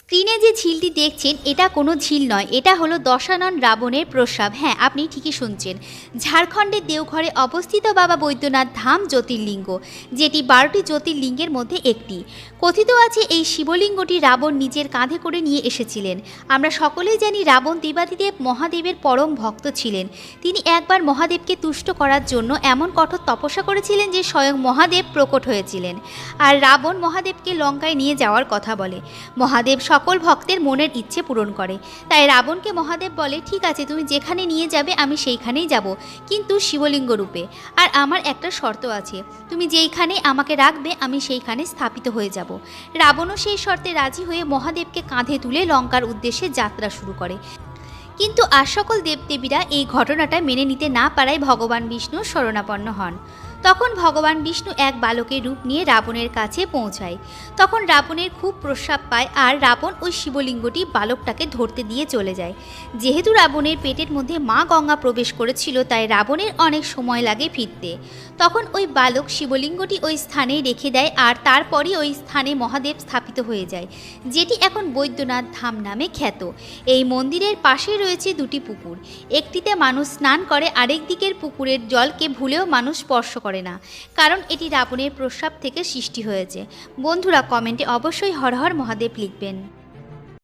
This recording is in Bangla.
স্ক্রিনে যে ঝিলটি দেখছেন, এটা কোনো ঝিল নয়। এটা হলো দশানন রাবণের প্রস্রাব হ্যাঁ আপনি ঠিকই শুনছেন। ঝাড়খণ্ডের দেওঘরে অবস্থিত বাবা বৈদ্যনাথ ধাম জ্যোতির্লিঙ্গ, যেটি বারোটি জ্যোতির্লিঙ্গের মধ্যে একটি। কথিত আছে, এই শিবলিঙ্গটি রাবণ নিজের কাঁধে করে নিয়ে এসেছিলেন। আমরা সকলেই জানি রাবণ দেবাদিদেব মহাদেবের পরম ভক্ত ছিলেন। তিনি একবার মহাদেবকে তুষ্ট করার জন্য এমন কঠোর তপস্যা করেছিলেন যে স্বয়ং মহাদেব প্রকট হয়েছিলেন। আর রাবণ মহাদেবকে লঙ্কায় নিয়ে যাওয়ার কথা বলে। মহাদেব সকল ভক্তের মনের ইচ্ছে পূরণ করে। তাই রাবণকে মহাদেব বলে, ঠিক আছে, তুমি যেখানে নিয়ে যাবে, আমি সেইখানেই যাব, কিন্তু শিবলিঙ্গ রূপে। আর আমার একটা শর্ত আছে, তুমি যেইখানে আমাকে রাখবে, আমি সেইখানে স্থাপিত হয়ে যাব। রাবণও সেই শর্তে রাজি হয়ে মহাদেবকে কাঁধে তুলে লঙ্কার উদ্দেশ্যে যাত্রা শুরু করে। কিন্তু আর সকল দেবদেবীরা এই ঘটনাটা মেনে নিতে না পারায় ভগবান বিষ্ণু শরণাপন্ন হন। তখন ভগবান বিষ্ণু এক বালকের রূপ নিয়ে রাবণের কাছে পৌঁছায়। তখন রাবণের খুব প্রস্রাব পায় আর রাবণ ওই শিবলিঙ্গটি বালকটাকে ধরতে দিয়ে চলে যায়। যেহেতু রাবণের পেটের মধ্যে মা গঙ্গা প্রবেশ করেছিল, তাই রাবণের অনেক সময় লাগে ফিরতে। তখন ওই বালক শিবলিঙ্গটি ওই স্থানে রেখে দেয় আর তারপরই ওই স্থানে মহাদেব স্থাপিত হয়ে যায়, যেটি এখন বৈদ্যনাথ ধাম নামে খ্যাত। এই মন্দিরের পাশে রয়েছে দুটি পুকুর। একটিতে মানুষ স্নান করে, আরেক দিকের পুকুরের জলকে ভুলেও মানুষ স্পর্শ করে। না। কারণ এটি রাবণের প্রস্রাব থেকে সৃষ্টি হয়েছে। বন্ধুরা, কমেন্টে অবশ্যই হরহর হর মহাদেব লিখবেন।